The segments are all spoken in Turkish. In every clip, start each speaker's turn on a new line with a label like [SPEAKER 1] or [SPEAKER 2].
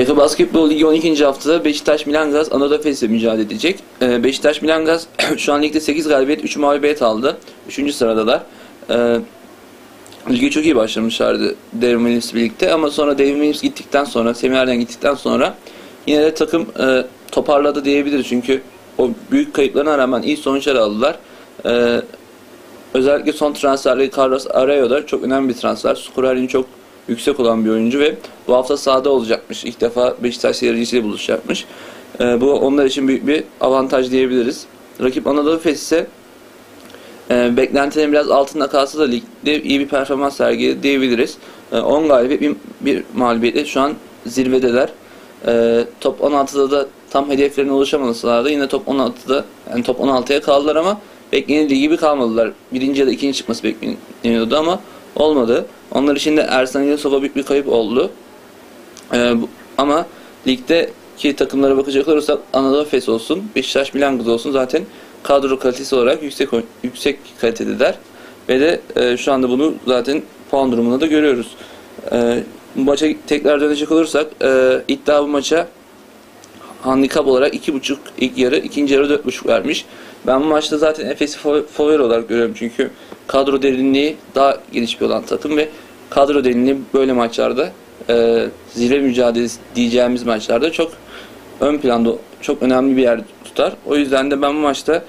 [SPEAKER 1] UEFA Basketbol Ligi 12. haftada Beşiktaş Milangaz Anadolu Efes'le mücadele edecek. Ee, Beşiktaş Milangaz şu an ligde 8 galibiyet 3 mağlubiyet aldı. 3. sıradalar. Ee, çok iyi başlamışlardı Devin Williams'la birlikte ama sonra Devin Williams gittikten sonra, Semih Erden gittikten sonra yine de takım e, toparladı diyebiliriz. Çünkü o büyük kayıplarına rağmen iyi sonuçlar aldılar. Ee, özellikle son transferleri Carlos Arroyo da çok önemli bir transfer. Skorerliği çok yüksek olan bir oyuncu ve bu hafta sahada olacakmış. İlk defa Beşiktaş seyircisiyle buluşacakmış. Ee, bu onlar için büyük bir avantaj diyebiliriz. Rakip Anadolu Efes ise e, beklentilerin biraz altında kalsa da ligde iyi bir performans sergiledi diyebiliriz. E, 10 galibiyet, bir, bir mağlubiyetle şu an zirvedeler. E, top 16'da da tam hedeflerine ulaşamasalar da yine top 16'da yani top 16'ya kaldılar ama beklenildiği gibi kalmadılar. Birinci ya da ikinci çıkması bekleniyordu ama olmadı. Onlar için de Ersan Yunusova büyük bir kayıp oldu. E, bu- ama ligdeki takımlara bakacak olursak Anadolu Efes olsun, Beşiktaş Milangaz olsun zaten kadro kalitesi olarak yüksek yüksek kalitedeler. Ve de e, şu anda bunu zaten puan durumunda da görüyoruz. E, bu maça tekrar dönecek olursak e, iddia bu maça handikap olarak 2.5 ilk yarı, ikinci yarı 4.5 vermiş. Ben bu maçta zaten Efes'i fa- favori olarak görüyorum çünkü kadro derinliği daha geniş bir olan takım ve kadro derinliği böyle maçlarda e, zirve mücadelesi diyeceğimiz maçlarda çok ön planda çok önemli bir yer tutar. O yüzden de ben bu maçta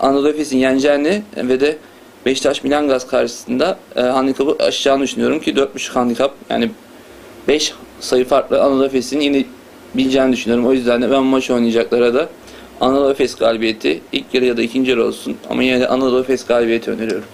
[SPEAKER 1] Anadolu Efes'in yeneceğini ve de Beşiktaş Milangaz karşısında e, handikapı aşacağını düşünüyorum ki 4.5 handikap yani 5 sayı farklı Anadolu Efes'in yine bileceğini düşünüyorum. O yüzden de ben bu maçı oynayacaklara da Anadolu Efes galibiyeti ilk yarı ya da ikinci yarı olsun ama yine de Anadolu Efes galibiyeti öneriyorum.